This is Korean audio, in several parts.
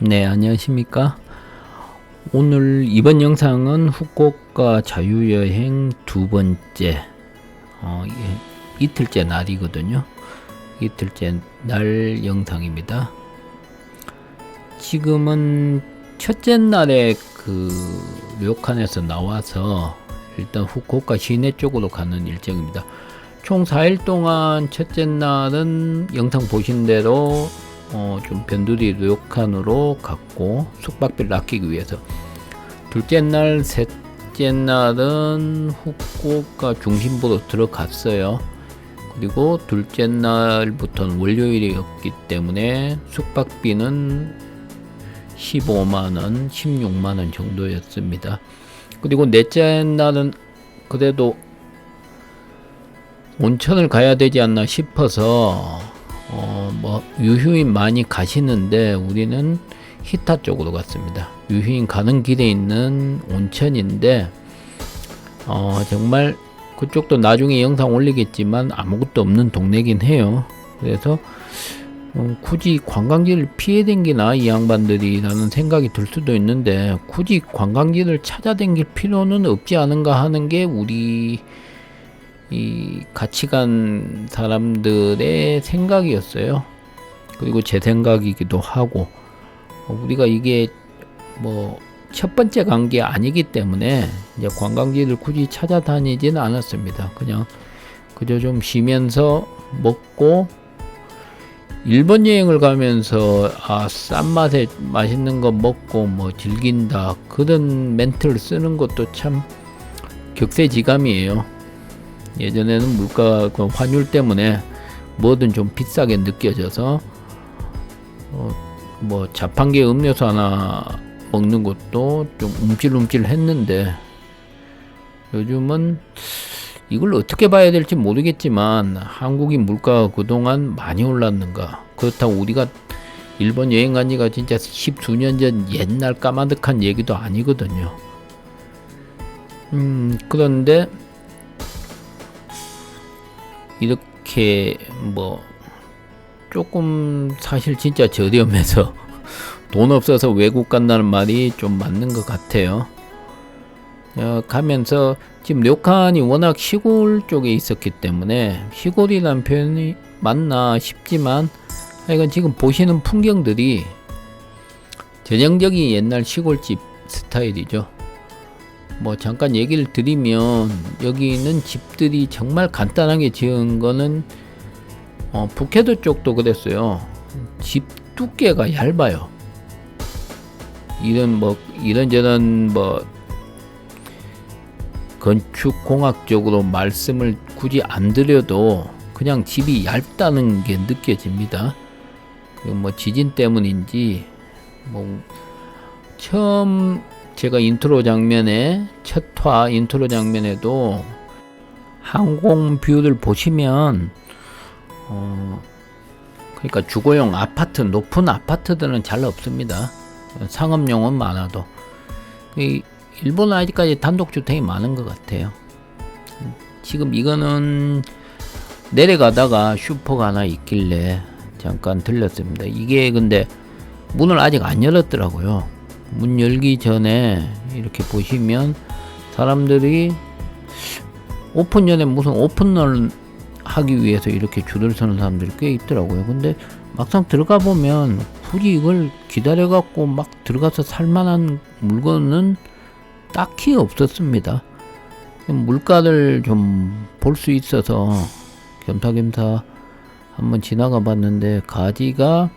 네, 안녕하십니까. 오늘 이번 영상은 후쿠오카 자유여행 두 번째, 어, 예, 이틀째 날이거든요. 이틀째 날 영상입니다. 지금은 첫째 날에 그 료칸에서 나와서 일단 후쿠오카 시내 쪽으로 가는 일정입니다. 총 4일 동안 첫째 날은 영상 보신 대로 어, 좀 변두리 료칸으로 갔고 숙박비를 아끼기 위해서 둘째 날, 셋째 날은 후쿠오카 중심부로 들어갔어요. 그리고 둘째 날부터는 월요일이었기 때문에 숙박비는 15만원, 16만원 정도였습니다. 그리고 넷째 날은 그래도 온천을 가야 되지 않나 싶어서 어, 뭐 유휴인 많이 가시는데 우리는 히타 쪽으로 갔습니다. 유휴인 가는 길에 있는 온천인데 어, 정말 그쪽도 나중에 영상 올리겠지만 아무것도 없는 동네긴 해요. 그래서 어, 굳이 관광지를 피해 댕기나 이 양반들이라는 생각이 들 수도 있는데 굳이 관광지를 찾아 댕길 필요는 없지 않은가 하는 게 우리 이 같이 간 사람들의 생각이었어요. 그리고 제 생각이기도 하고 어, 우리가 이게 뭐 첫 번째 간 게 아니기 때문에 이제 관광지를 굳이 찾아다니지는 않았습니다. 그냥 그저 좀 쉬면서 먹고 일본 여행을 가면서 아 싼 맛에 맛있는 거 먹고 뭐 즐긴다 그런 멘트를 쓰는 것도 참 격세지감이에요. 예전에는 물가 그 환율 때문에 뭐든 좀 비싸게 느껴져서 어, 뭐 자판기 음료수 하나 먹는 것도 좀 움찔움찔 했는데 요즘은 이걸 어떻게 봐야 될지 모르겠지만 한국인 물가가 그동안 많이 올랐는가. 그렇다고 우리가 일본 여행 간 지가 진짜 십수년 전 옛날 까마득한 얘기도 아니거든요. 음 그런데 이렇게 뭐 조금 사실 진짜 저렴해서 돈 없어서 외국 간다는 말이 좀 맞는 것 같아요. 어, 가면서 지금 료칸이 워낙 시골 쪽에 있었기 때문에 시골이라는 표현이 맞나 싶지만 하여간 지금 보시는 풍경들이 전형적인 옛날 시골집 스타일이죠. 뭐 잠깐 얘기를 드리면 여기 있는 집들이 정말 간단하게 지은 거는 어, 북해도 쪽도 그랬어요. 집 두께가 얇아요. 이런 뭐 이런저런 뭐 건축 공학적으로 말씀을 굳이 안 드려도 그냥 집이 얇다는 게 느껴집니다. 뭐 지진 때문인지 뭐 처음 제가 인트로 장면에 첫화 인트로 장면에도 항공 뷰를 보시면 어 그러니까 주거용 아파트 높은 아파트들은 잘 없습니다. 상업용은 많아도 이 일본 아직까지 단독 주택이 많은 것 같아요. 지금 이거는 내려가다가 슈퍼가 하나 있길래 잠깐 들렸습니다. 이게 근데 문을 아직 안 열었더라고요. 문 열기 전에 이렇게 보시면 사람들이 오픈 전에 무슨 오픈을 하기 위해서 이렇게 줄을 서는 사람들이 꽤 있더라고요. 근데 막상 들어가 보면 굳이 이걸 기다려 갖고 막 들어가서 살 만한 물건은 딱히 없었습니다. 물가를 좀 볼 수 있어서 겸사겸사 한번 지나가 봤는데 가지가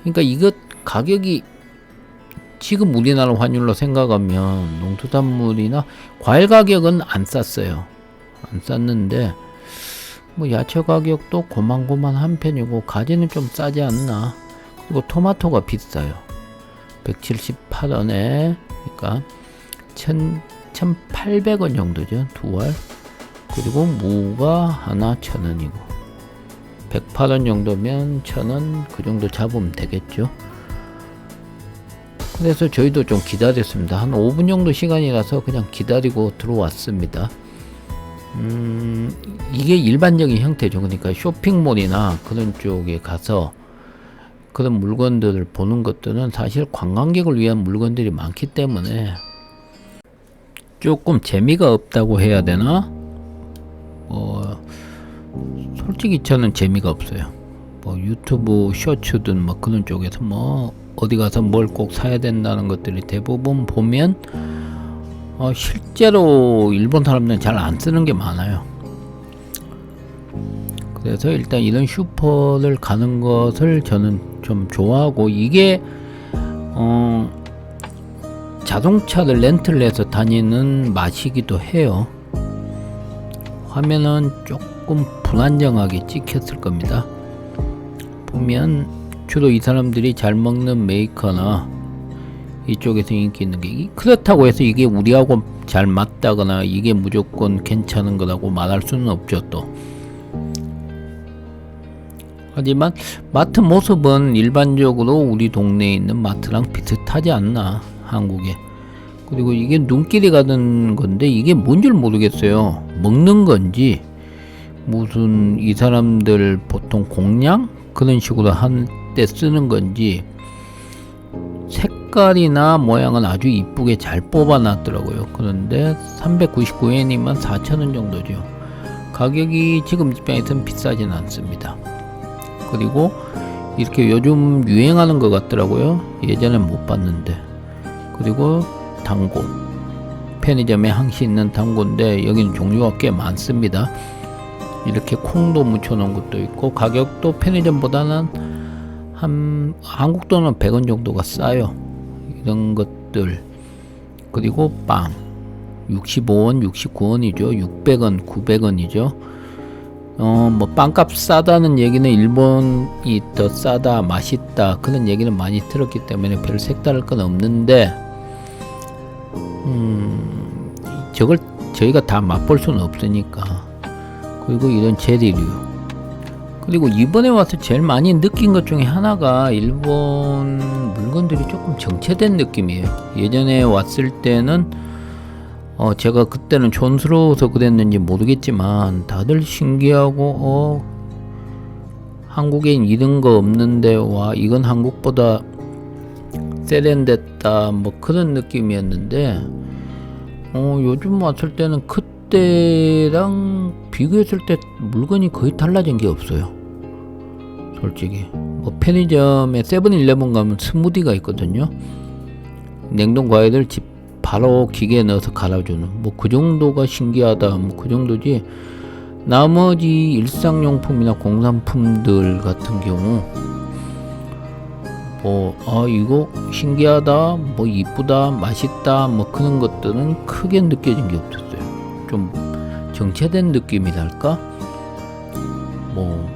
그러니까 이것 가격이 지금 우리나라 환율로 생각하면 농수산물이나 과일 가격은 안 쌌어요. 안 쌌는데 뭐 야채 가격도 고만고만한 편이고 가지는 좀 싸지 않나. 그리고 토마토가 비싸요. 178원에 그러니까 1 1,800원 정도죠. 두 알. 그리고 무가 하나 천 원이고 108원 정도면 천원그 정도 잡으면 되겠죠. 그래서 저희도 좀 기다렸습니다. 한 5분 정도 시간이라서 그냥 기다리고 들어왔습니다. 음, 이게 일반적인 형태죠. 그러니까 쇼핑몰이나 그런 쪽에 가서 그런 물건들을 보는 것들은 사실 관광객을 위한 물건들이 많기 때문에 조금 재미가 없다고 해야 되나? 뭐 솔직히 저는 재미가 없어요. 뭐 유튜브 쇼츠든 뭐 그런 쪽에서 뭐 어디 가서 뭘 꼭 사야 된다는 것들이 대부분 보면 어 실제로 일본 사람들은 잘 안 쓰는 게 많아요. 그래서 일단 이런 슈퍼를 가는 것을 저는 좀 좋아하고 이게 어 자동차를 렌트를 해서 다니는 맛이기도 해요. 화면은 조금 불안정하게 찍혔을 겁니다. 보면 주로 이 사람들이 잘 먹는 메이커나 이쪽에서 인기 있는 게 이- 그렇다고 해서 이게 우리하고 잘 맞다거나 이게 무조건 괜찮은 거라고 말할 수는 없죠 또. 하지만 마트 모습은 일반적으로 우리 동네에 있는 마트랑 비슷하지 않나 한국에. 그리고 이게 눈길이 가는 건데 이게 뭔 줄 모르겠어요. 먹는 건지 무슨 이 사람들 보통 공양? 그런 식으로 한 때 쓰는 건지 색깔이나 모양은 아주 이쁘게 잘 뽑아 놨더라고요 그런데 399엔이면 4,000원 정도죠 가격이 지금 입장에서는 비싸진 않습니다 그리고 이렇게 요즘 유행하는 것 같더라고요. 예전엔 못 봤는데. 그리고 당고. 편의점에 항시 있는 당고인데 여기는 종류가 꽤 많습니다. 이렇게 콩도 묻혀 놓은 것도 있고 가격도 편의점보다는 한 한국 돈은 100원 정도가 싸요. 이런 것들. 그리고 빵. 65원, 69원이죠. 600원, 900원이죠. 어, 뭐 빵값 싸다는 얘기는 일본이 더 싸다, 맛있다 그런 얘기는 많이 들었기 때문에 별 색다를 건 없는데, 음, 저걸 저희가 다 맛볼 수는 없으니까. 그리고 이런 제리류. 그리고 이번에 와서 제일 많이 느낀 것 중에 하나가 일본 물건들이 조금 정체된 느낌이에요. 예전에 왔을 때는 어 제가 그때는 촌스러워서 그랬는지 모르겠지만 다들 신기하고 어 한국엔 이런 거 없는데 와 이건 한국보다 세련됐다 뭐 그런 느낌이었는데 어 요즘 왔을 때는 그때랑 비교했을 때 물건이 거의 달라진 게 없어요 솔직히. 뭐 편의점에 세븐일레븐 가면 스무디가 있거든요. 냉동 과일을 집 바로 기계에 넣어서 갈아주는. 뭐 그 정도가 신기하다. 뭐 그 정도지. 나머지 일상용품이나 공산품들 같은 경우 뭐 아 이거 신기하다. 뭐 이쁘다. 맛있다. 뭐 그런 것들은 크게 느껴진 게 없었어요. 좀 정체된 느낌이랄까? 뭐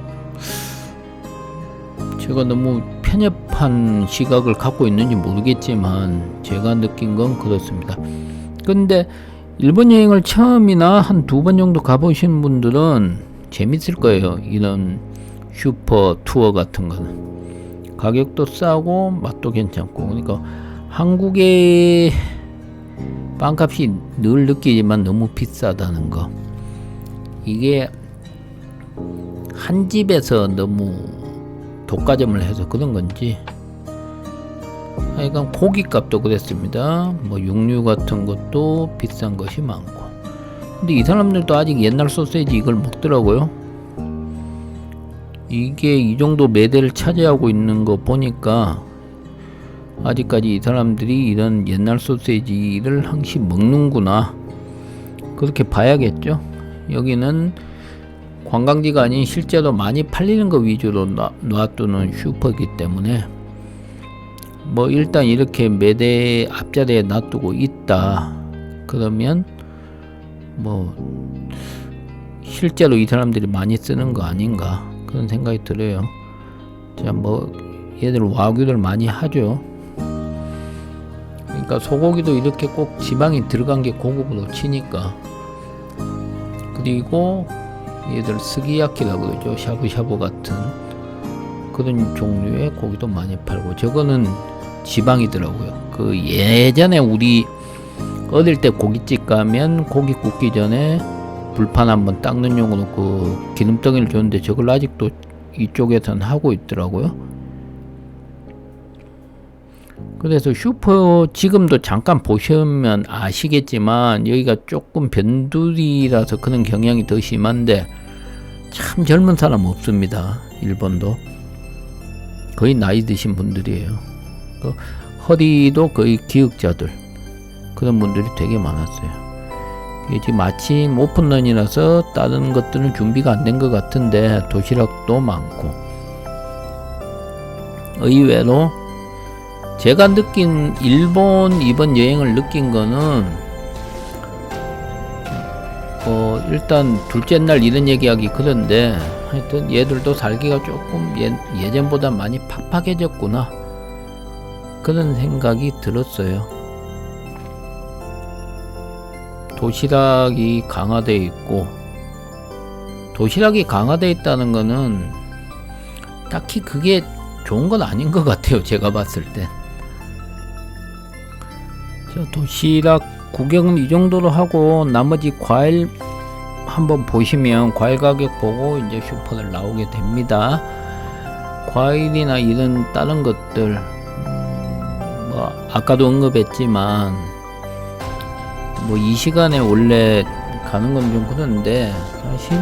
제가 너무 편협한 시각을 갖고 있는지 모르겠지만 제가 느낀 건 그렇습니다. 근데 일본 여행을 처음이나 한 두 번 정도 가보신 분들은 재밌을 거예요. 이런 슈퍼 투어 같은 거는 가격도 싸고 맛도 괜찮고 그러니까 한국의 빵값이 늘 느끼지만 너무 비싸다는 거 이게 한 집에서 너무 독과점을 해서 그런 건지 하여간 고기값도 그랬습니다. 뭐 육류 같은 것도 비싼 것이 많고 근데 이 사람들도 아직 옛날 소세지 이걸 먹더라고요. 이게 이 정도 매대를 차지하고 있는 거 보니까 아직까지 이 사람들이 이런 옛날 소세지를 항시 먹는구나 그렇게 봐야겠죠. 여기는 관광지가 아닌 실제로 많이 팔리는 거 위주로 놔, 놔두는 슈퍼이기 때문에 뭐 일단 이렇게 매대 앞자리에 놔두고 있다. 그러면 뭐 실제로 이 사람들이 많이 쓰는 거 아닌가 그런 생각이 들어요. 자뭐 얘들 와규를 많이 하죠. 그러니까 소고기도 이렇게 꼭 지방이 들어간 게 고급으로 치니까. 그리고 얘들 스기야키라고 그러죠. 샤브샤브 같은 그런 종류의 고기도 많이 팔고 저거는 지방이더라고요. 그 예전에 우리 어릴 때 고깃집 가면 고기 굽기 전에 불판 한번 닦는 용으로 그 기름덩이를 줬는데 저걸 아직도 이쪽에선 하고 있더라고요. 그래서 슈퍼 지금도 잠깐 보시면 아시겠지만 여기가 조금 변두리라서 그런 경향이 더 심한데 참 젊은 사람 없습니다. 일본도 거의 나이 드신 분들이에요. 그 허리도 거의 기역자들 그런 분들이 되게 많았어요. 이게 지금 마침 오픈런이라서 다른 것들은 준비가 안 된 것 같은데 도시락도 많고 의외로 제가 느낀 일본 이번 여행을 느낀 거는 어 일단 둘째 날 이런 얘기하기 그런데 하여튼 얘들도 살기가 조금 예, 예전보다 많이 팍팍해졌구나 그런 생각이 들었어요. 도시락이 강화돼 있고 도시락이 강화돼 있다는 거는 딱히 그게 좋은 건 아닌 것 같아요. 제가 봤을 때. 자, 도시락 구경은 이 정도로 하고 나머지 과일 한번 보시면 과일 가격 보고 이제 슈퍼를 나오게 됩니다. 과일이나 이런 다른 것들 음, 뭐 아까도 언급했지만 뭐 이 시간에 원래 가는 건 좀 그런데 사실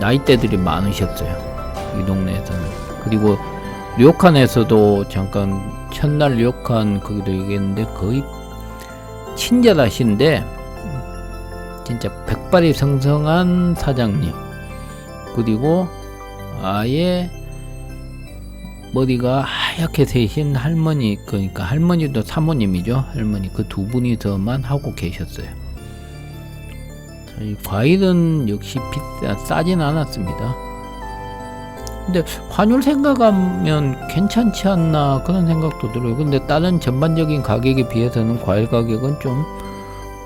나이대들이 많으셨어요. 이 동네에서는 그리고 료칸에서도 잠깐 첫날 료칸 거기도 얘기했는데 거의 친절하신데 진짜 백발이 성성한 사장님. 그리고 아예 머리가 하얗게 새신 할머니 그러니까 할머니도 사모님이죠. 할머니 그 두 분이서만 하고 계셨어요. 이 과일은 역시 비싸 싸진 않았습니다 근데 환율 생각하면 괜찮지 않나 그런 생각도 들어요. 근데 다른 전반적인 가격에 비해서는 과일 가격은 좀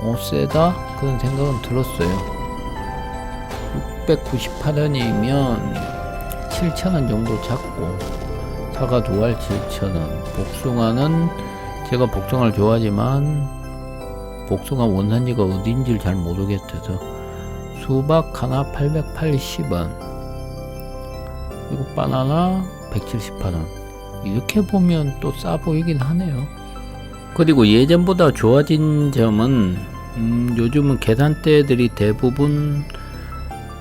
어, 세다 그런 생각은 들었어요. 698원이면 7,000원 정도 잡고 사과 두 알 7,000원 복숭아는 제가 복숭아를 좋아하지만 복숭아 원산지가 어딘지를 잘 모르겠어서 수박 하나 880원 그리고 바나나 178원. 이렇게 보면 또 싸 보이긴 하네요. 그리고 예전보다 좋아진 점은 음, 요즘은 계산대들이 대부분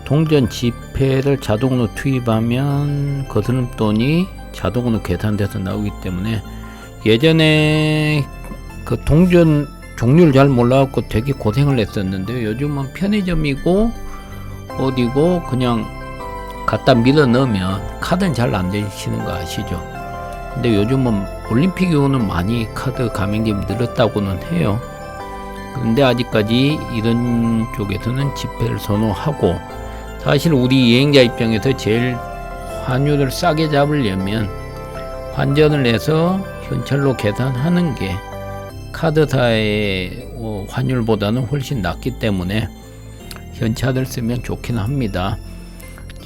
동전 지폐를 자동으로 투입하면 거스름돈이 자동으로 계산돼서 나오기 때문에 예전에 그 동전 종류를 잘 몰라갖고 되게 고생을 했었는데 요즘은 편의점이고 어디고 그냥 갖다 밀어 넣으면 카드는 잘 안 되시는 거 아시죠? 근데 요즘은 올림픽 이후는 많이 카드 가맹점이 늘었다고는 해요. 근데 아직까지 이런 쪽에서는 지폐를 선호하고 사실 우리 여행자 입장에서 제일 환율을 싸게 잡으려면 환전을 해서 현찰로 계산하는 게 카드사의 어, 환율보다는 훨씬 낫기 때문에 현찰을 쓰면 좋긴 합니다.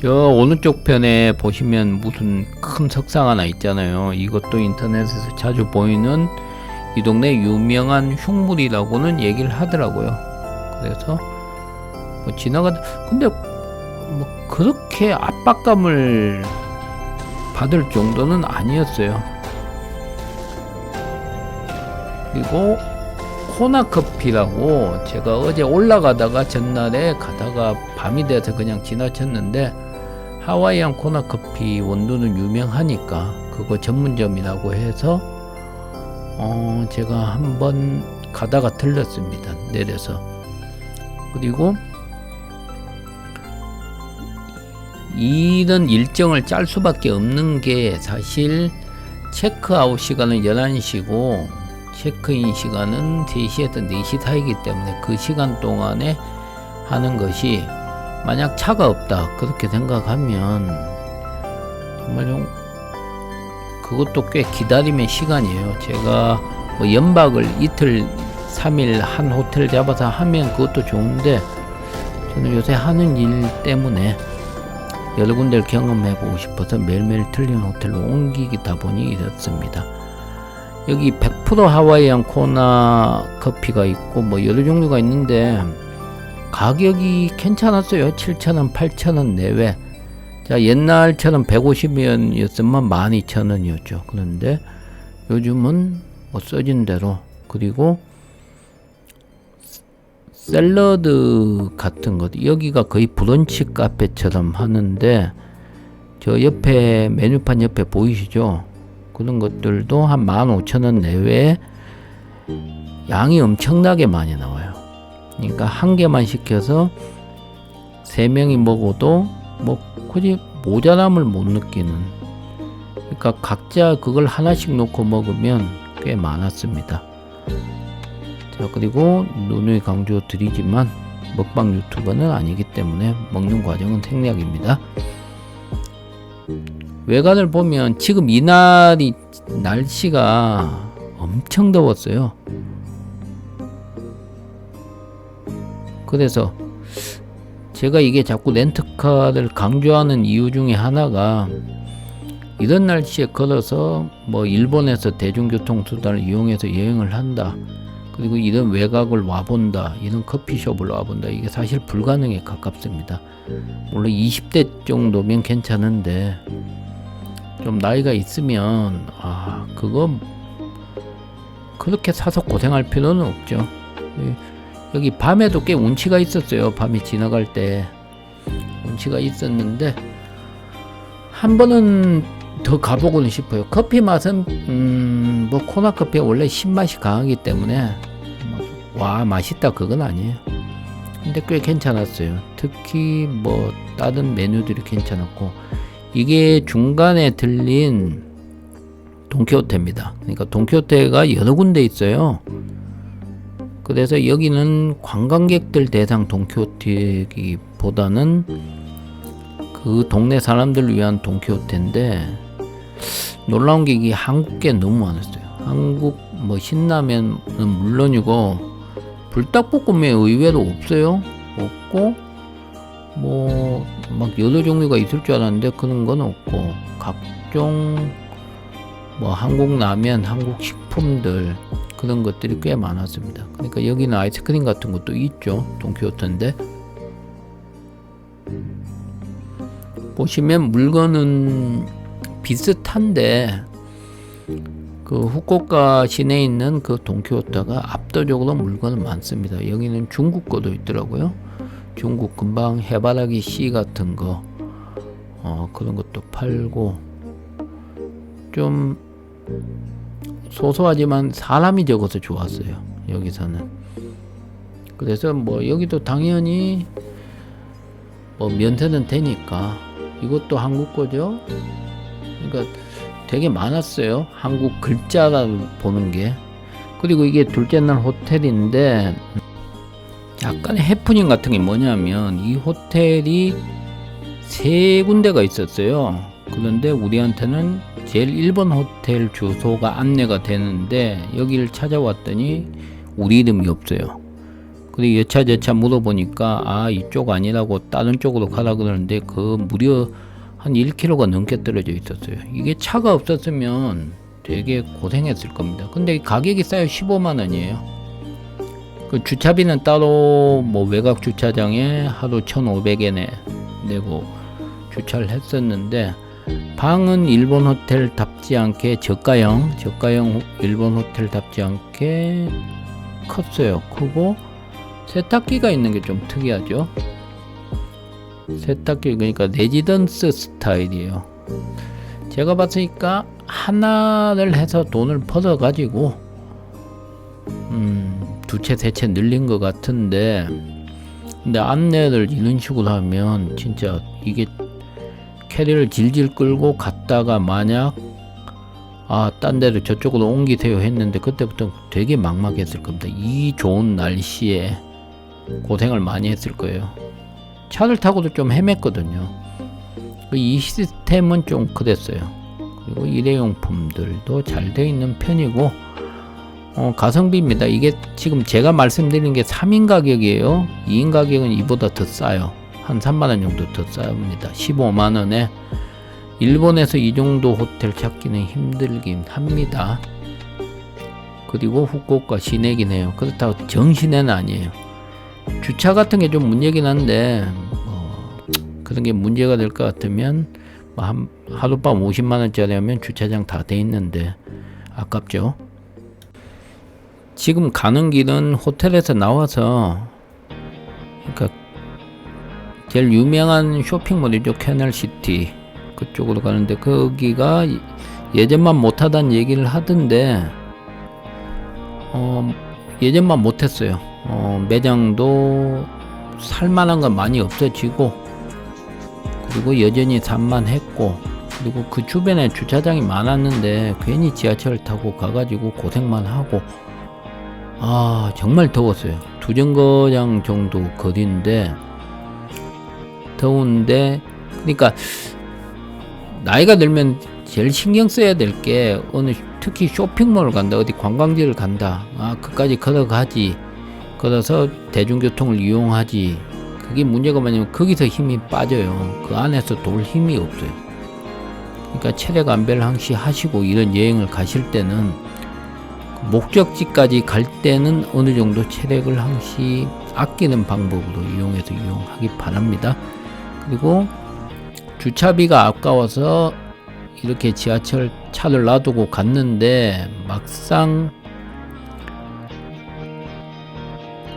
저 오른쪽 편에 보시면 무슨 큰 석상 하나 있잖아요. 이것도 인터넷에서 자주 보이는 이 동네 유명한 흉물이라고는 얘기를 하더라고요. 그래서 뭐 지나가 근데 뭐 그렇게 압박감을 받을 정도는 아니었어요. 그리고 코나커피라고 제가 어제 올라가다가 전날에 가다가 밤이 돼서 그냥 지나쳤는데 하와이안 코나커피 원두는 유명하니까 그거 전문점이라고 해서 어 제가 한번 가다가 들렸습니다. 내려서. 그리고 이런 일정을 짤 수밖에 없는 게 사실 체크아웃 시간은 11시고 체크인 시간은 3시에서 4시 사이기 때문에 그 시간 동안에 하는 것이 만약 차가 없다 그렇게 생각하면 정말 좀 그것도 꽤 기다림의 시간이에요. 제가 뭐 연박을 이틀 3일 한 호텔 잡아서 하면 그것도 좋은데 저는 요새 하는 일 때문에 여러 군데를 경험해보고 싶어서 매일매일 틀린 호텔로 옮기다 보니 이렇습니다. 여기 100% 하와이안 코나 커피가 있고 뭐 여러 종류가 있는데 가격이 괜찮았어요. 7,000원, 8,000원 내외. 자, 옛날처럼 150원이었으면 12,000원이었죠. 그런데 요즘은 뭐 써진 대로 그리고 샐러드 같은 것 여기가 거의 브런치 카페처럼 하는데 저 옆에 메뉴판 옆에 보이시죠? 그런 것들도 한 15,000원 내외에 양이 엄청나게 많이 나와요. 그러니까 한 개만 시켜서 세 명이 먹어도 뭐 굳이 모자람을 못 느끼는 그러니까 각자 그걸 하나씩 놓고 먹으면 꽤 많았습니다. 자 그리고 누누이 강조 드리지만 먹방 유튜버는 아니기 때문에 먹는 과정은 생략입니다. 외관을 보면 지금 이날이 날씨가 엄청 더웠어요. 그래서 제가 이게 자꾸 렌트카를 강조하는 이유 중에 하나가 이런 날씨에 걸어서 뭐 일본에서 대중교통 수단을 이용해서 여행을 한다. 그리고 이런 외곽을 와본다. 이런 커피숍을 와본다. 이게 사실 불가능에 가깝습니다. 물론 20대 정도면 괜찮은데 좀 나이가 있으면 아 그거 그렇게 사서 고생할 필요는 없죠. 여기 밤에도 꽤 운치가 있었어요. 밤이 지나갈 때 운치가 있었는데 한 번은 더 가보고는 싶어요. 커피 맛은 음, 뭐 코나 커피 원래 신맛이 강하기 때문에 뭐와 맛있다 그건 아니에요. 근데 꽤 괜찮았어요. 특히 뭐 다른 메뉴들이 괜찮았고 이게 중간에 들린 동키호테입니다. 그러니까 동키호테가 여러 군데 있어요. 그래서 여기는 관광객들 대상 동키호테기보다는 그 동네 사람들 위한 동키호테인데 놀라운 게 이게 한국계 너무 많았어요. 한국 뭐 신라면은 물론이고 불닭볶음면 의외로 없어요. 없고 뭐 막 여러 종류가 있을 줄 알았는데 그런 건 없고 각종 뭐 한국 라면, 한국 식 품들 그런 것들이 꽤 많았습니다. 그러니까 여기는 아이스크림 같은 것도 있죠. 동키호테인데 보시면 물건은 비슷한데 그 후쿠오카 시내에 있는 그 동키호테가 압도적으로 물건은 많습니다. 여기는 중국 거도 있더라고요. 중국 금방 해바라기 씨 같은 거 어, 그런 것도 팔고 좀 소소하지만 사람이 적어서 좋았어요. 여기서는. 그래서 뭐 여기도 당연히 뭐 면세는 되니까 이것도 한국 거죠. 그러니까 되게 많았어요. 한국 글자를 보는 게. 그리고 이게 둘째 날 호텔인데 약간의 해프닝 같은 게 뭐냐면 이 호텔이 세 군데가 있었어요. 그런데 우리한테는 제일 1번 호텔 주소가 안내가 되는데 여기를 찾아왔더니 우리 이름이 없어요. 그리고 여차저차 물어보니까 아 이쪽 아니라고 다른 쪽으로 가라 그러는데 그 무려 한 1km가 넘게 떨어져 있었어요. 이게 차가 없었으면 되게 고생했을 겁니다. 근데 가격이 싸요 15만 원이에요. 그 주차비는 따로 뭐 외곽 주차장에 하루 1,500엔에 내고 주차를 했었는데 방은 일본 호텔답지 않게 저가형 저가형 일본 호텔답지 않게 컸어요. 크고 세탁기가 있는 게 좀 특이하죠. 세탁기 그러니까 레지던스 스타일이에요. 제가 봤으니까 하나를 해서 돈을 벌어 가지고 음, 두 채 세 채 늘린 것 같은데 근데 안내를 이런 식으로 하면 진짜 이게 캐리를 질질 끌고 갔다가 만약 아, 딴 데를 저쪽으로 옮기세요 했는데 그때부터 되게 막막했을 겁니다. 이 좋은 날씨에 고생을 많이 했을 거예요. 차를 타고도 좀 헤맸거든요. 그이 시스템은 좀 그랬어요. 그리고 일회용품들도 잘 되어 있는 편이고 어, 가성비입니다. 이게 지금 제가 말씀드린 게 3인 가격이에요. 2인 가격은 이보다 더 싸요. 한 3만원 정도 더 쌉니다. 15만원에 일본에서 이 정도 호텔 찾기는 힘들긴 합니다. 그리고 후쿠오카 시내긴 해요. 그렇다고 정시내는 아니에요. 주차 같은 게 좀 문제긴 한데 뭐 그런 게 문제가 될 것 같으면 뭐 한 하룻밤 50만 원짜리 하면 주차장 다 돼 있는데 아깝죠. 지금 가는 길은 호텔에서 나와서 그러니까 제일 유명한 쇼핑몰이죠. 캐널시티 그쪽으로 가는데 거기가 예전만 못하다는 얘기를 하던데 어 예전만 못했어요. 어 매장도 살만한 건 많이 없어지고 그리고 여전히 산만했고 그리고 그 주변에 주차장이 많았는데 괜히 지하철 타고 가가지고 고생만 하고. 아 정말 더웠어요. 두 정거장 정도 거리인데 더운데 그러니까 나이가 들면 제일 신경 써야 될 게 어느 특히 쇼핑몰을 간다 어디 관광지를 간다. 아 그까지 걸어가지. 걸어서 대중교통을 이용하지. 그게 문제가 뭐냐면 거기서 힘이 빠져요. 그 안에서 돌 힘이 없어요. 그러니까 체력 안배를 항시 하시고 이런 여행을 가실 때는 그 목적지까지 갈 때는 어느 정도 체력을 항시 아끼는 방법으로 이용해서 이용하기 바랍니다. 그리고 주차비가 아까워서 이렇게 지하철 차를 놔두고 갔는데 막상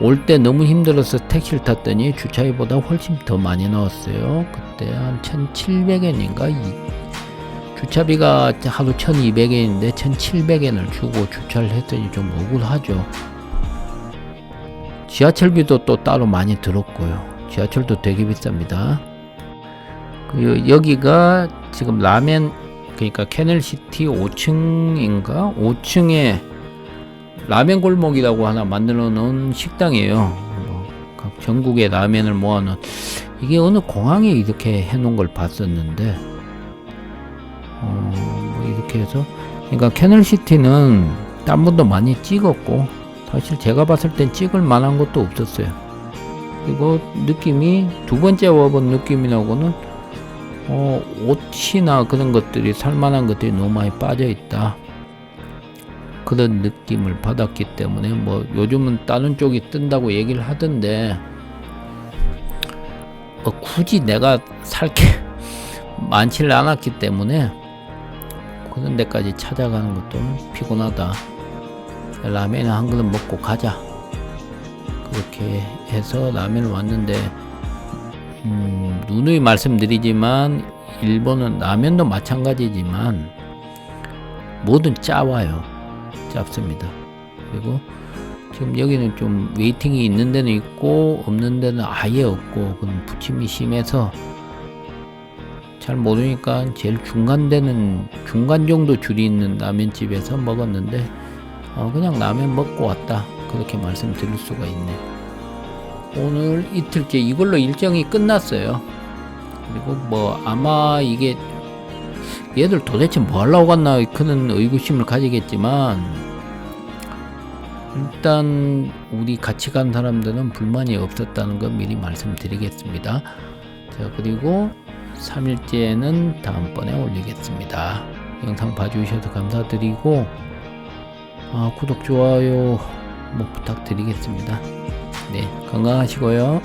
올 때 너무 힘들어서 택시를 탔더니 주차비보다 훨씬 더 많이 나왔어요. 그때 한 1,700엔인가? 주차비가 하루 1,200엔인데 1,700엔을 주고 주차를 했더니 좀 억울하죠. 지하철비도 또 따로 많이 들었고요. 지하철도 되게 비쌉니다. 그 여기가 지금 라멘 그러니까 캐널시티 5층인가 5층에 라멘 골목이라고 하나 만들어 놓은 식당이에요. 뭐각 전국의 라멘을 모아 놓은 이게 어느 공항에 이렇게 해 놓은 걸 봤었는데 어, 뭐 이렇게 해서 그러니까 캐널시티는 딴 분도 많이 찍었고 사실 제가 봤을 땐 찍을 만한 것도 없었어요. 그리고 느낌이 두 번째 와본 느낌이라고는 어, 옷이나 그런 것들이 살만한 것들이 너무 많이 빠져 있다. 그런 느낌을 받았기 때문에 뭐 요즘은 다른 쪽이 뜬다고 얘기를 하던데 뭐 굳이 내가 살 게 많지를 않았기 때문에 그런 데까지 찾아가는 것도 피곤하다. 라면을 한 그릇 먹고 가자. 그렇게 해서 라면을 왔는데 음, 누누이 말씀드리지만 일본은 라면도 마찬가지지만 뭐든 짜와요. 짭습니다. 그리고 지금 여기는 좀 웨이팅이 있는 데는 있고 없는 데는 아예 없고 그런 부침이 심해서 잘 모르니까 제일 중간 되는 중간 정도 줄이 있는 라면집에서 먹었는데 어, 그냥 라면 먹고 왔다 그렇게 말씀드릴 수가 있네. 오늘 이틀째 이걸로 일정이 끝났어요. 그리고 뭐 아마 이게 얘들 도대체 뭐 하려고 갔나 그런 의구심을 가지겠지만 일단 우리 같이 간 사람들은 불만이 없었다는 거 미리 말씀드리겠습니다. 자 그리고 3일째는 다음번에 올리겠습니다. 영상 봐주셔서 감사드리고 아, 구독 좋아요 뭐 부탁드리겠습니다. 네 건강하시고요.